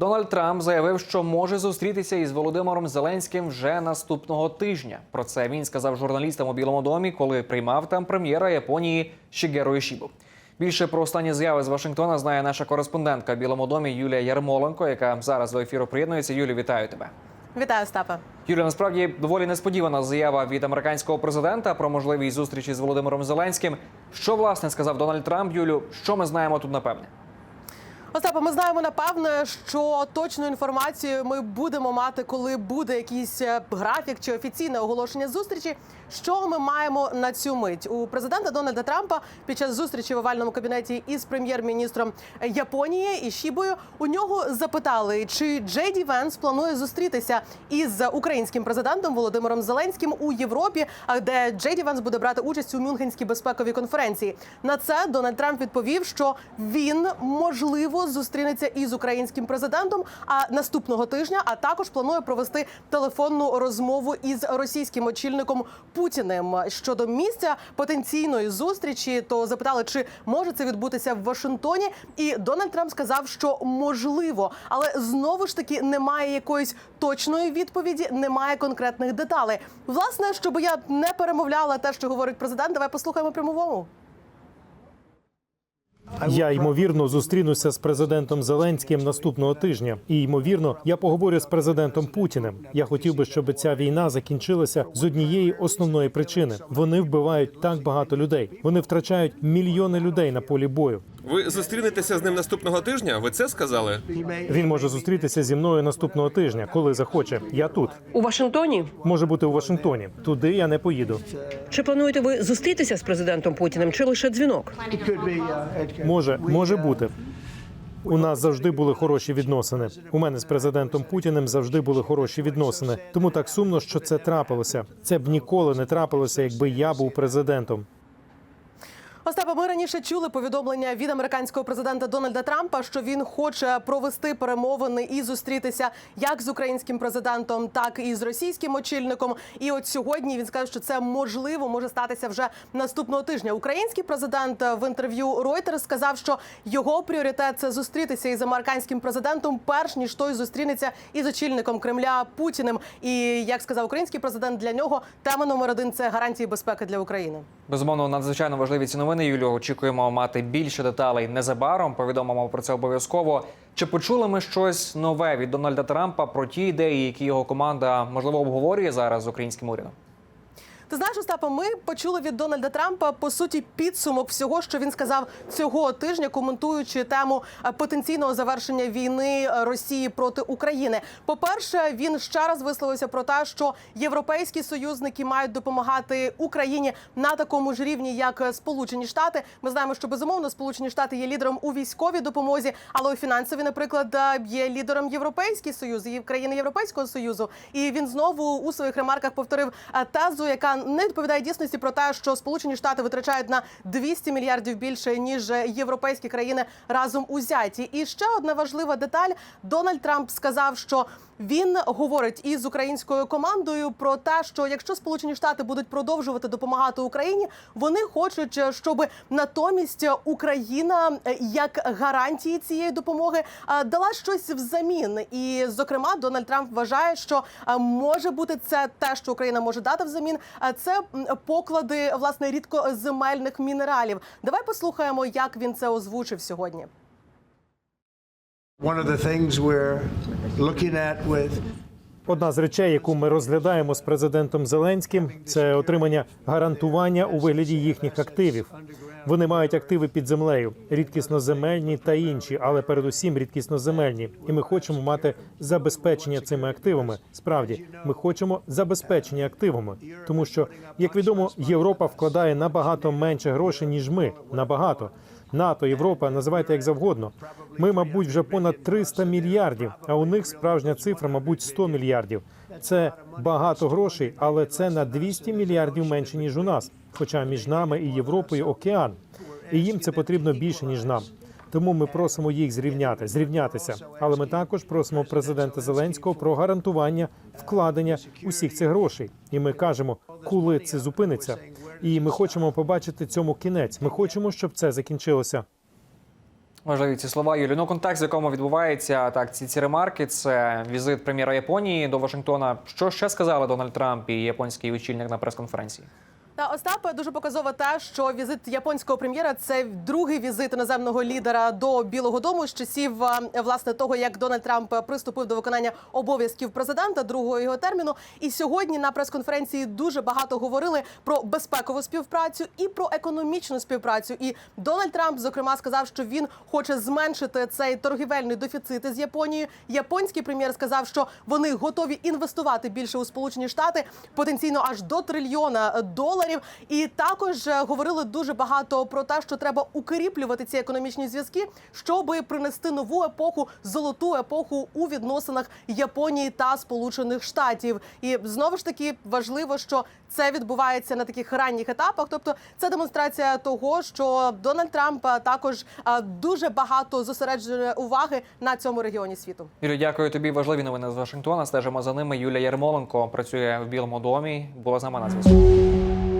Дональд Трамп заявив, що може зустрітися із Володимиром Зеленським вже наступного тижня. Про це він сказав журналістам у Білому домі, коли приймав там прем'єра Японії Шігеро Ішібу. Більше про останні заяви з Вашингтона знає наша кореспондентка в Білому домі Юлія Ярмоленко, яка зараз до ефіру приєднується. Юлі, вітаю тебе. Вітаю, Стапе. Юлія, насправді доволі несподівана заява від американського президента про можливість зустрічі з Володимиром Зеленським. Що власне сказав Дональд Трамп? Юлю, що ми знаємо тут напевне? Остапе, ми знаємо напевне, що точну інформацію ми будемо мати, коли буде якийсь е, графік чи офіційне оголошення зустрічі. Що ми маємо на цю мить у президента Дональда Трампа під час зустрічі в овальному кабінеті із прем'єр-міністром Японії і Шібою у нього запитали, чи Джей Ді Венс планує зустрітися із українським президентом Володимиром Зеленським у Європі, а де Джей Ді Венс буде брати участь у Мюнхенській безпековій конференції. На це Дональд Трамп відповів, що він можливо зустрінеться із українським президентом. А наступного тижня, а також планує провести телефонну розмову із російським очільником Путіним щодо місця потенційної зустрічі. То запитали, чи може це відбутися в Вашингтоні. І Дональд Трамп сказав, що можливо, але знову ж таки немає якоїсь точної відповіді, немає конкретних деталей. Власне, щоб я не перемовляла те, що говорить президент, давай послухаємо прямовому. Я ймовірно зустрінуся з президентом Зеленським наступного тижня. І ймовірно, я поговорю з президентом Путіним. Я хотів би, щоб ця війна закінчилася з однієї основної причини: вони вбивають так багато людей. Вони втрачають мільйони людей на полі бою. Ви зустрінетеся з ним наступного тижня? Ви це сказали? Він може зустрітися зі мною наступного тижня, коли захоче. Я тут У Вашингтоні може бути у Вашингтоні. Туди я не поїду. чи плануєте ви зустрітися з президентом Путіним, чи лише дзвінок? Може, може бути. У нас завжди були хороші відносини. У мене з президентом Путіним завжди були хороші відносини. Тому так сумно, що це трапилося. Це б ніколи не трапилося, якби я був президентом. Остапа, ми раніше чули повідомлення від американського президента Дональда Трампа, що він хоче провести перемовини і зустрітися як з українським президентом, так і з російським очільником. І от сьогодні він сказав, що це можливо може статися вже наступного тижня. Український президент в інтерв'ю Reuters сказав, що його пріоритет це зустрітися із американським президентом, перш ніж той зустрінеться із очільником Кремля Путіним. І як сказав український президент, для нього тема номер один це гарантії безпеки для України. Безумовно, надзвичайно важливі ці новини. Юлю, очікуємо мати більше деталей незабаром. Повідомимо про це обов'язково. Чи почули ми щось нове від Дональда Трампа про ті ідеї, які його команда можливо обговорює зараз з українським урядом? Ти знаєш, Остапа, ми почули від Дональда Трампа по суті підсумок всього, що він сказав цього тижня, коментуючи тему е, потенційного завершення війни е, Росії проти України. По перше, він ще раз висловився про те, що європейські союзники мають допомагати Україні на такому ж рівні, як е, Сполучені Штати. Ми знаємо, що безумовно Сполучені Штати є лідером у військовій допомозі, але у фінансовій, наприклад, є лідером Європейський Союз і країни Європейського союзу. І він знову у своїх ремарках повторив тезу, яка не відповідає дійсності про те, що Сполучені Штати витрачають на 200 мільярдів більше ніж європейські країни разом узяті. І ще одна важлива деталь: Дональд Трамп сказав, що він говорить із українською командою про те, що якщо Сполучені Штати будуть продовжувати допомагати Україні, вони хочуть, щоб натомість Україна е, як гарантії цієї допомоги е, дала щось взамін. І зокрема, Дональд Трамп вважає, що е, може бути це те, що Україна може дати взамін. Це поклади власне рідкоземельних мінералів. Давай послухаємо, як він це озвучив сьогодні. One of the things we're looking at with Одна з речей, яку ми розглядаємо з президентом Зеленським, це отримання гарантування у вигляді їхніх активів. Вони мають активи під землею, рідкісноземельні та інші, але передусім рідкісноземельні. І ми хочемо мати забезпечення цими активами. Справді, ми хочемо забезпечення активами, тому що, як відомо, Європа вкладає набагато менше грошей ніж ми. Набагато. НАТО, Європа, називайте як завгодно. Ми, мабуть, вже понад 300 мільярдів, а у них справжня цифра, мабуть, 100 мільярдів. Це багато грошей, але це на 200 мільярдів менше ніж у нас. Хоча між нами і Європою океан, і їм це потрібно більше ніж нам. Тому ми просимо їх зрівняти, зрівнятися. Але ми також просимо президента Зеленського про гарантування вкладення усіх цих грошей. І ми кажемо, коли це зупиниться. І ми хочемо побачити цьому кінець. Ми хочемо, щоб це закінчилося. Важливі ці слова Юлі. Ну, контекст, в якому відбувається так, ці, ці ремарки, це візит прем'єра Японії до Вашингтона. Що ще сказали Дональд Трамп і японський очільник на прес-конференції? Та Остапе дуже показово те, що візит японського прем'єра це другий візит іноземного лідера до Білого Дому з часів е, власне того, як Дональд Трамп приступив до виконання обов'язків президента другого його терміну. І сьогодні на прес-конференції дуже багато говорили про безпекову співпрацю і про економічну співпрацю. І Дональд Трамп, зокрема, сказав, що він хоче зменшити цей торгівельний дефіцит з Японією. Японський прем'єр сказав, що вони готові інвестувати більше у Сполучені Штати, потенційно аж до трильйона доларів. І також е, говорили дуже багато про те, що треба укріплювати ці економічні зв'язки, щоб принести нову епоху, золоту епоху у відносинах Японії та Сполучених Штатів. І знову ж таки важливо, що це відбувається на таких ранніх етапах. Тобто, це демонстрація того, що Дональд Трамп е, також е, дуже багато зосереджує уваги на цьому регіоні світу. Юлі, дякую тобі. Важливі новини з Вашингтона. Стежимо за ними. Юлія Ярмоленко працює в Білому домі. Була з нами на зв'язку.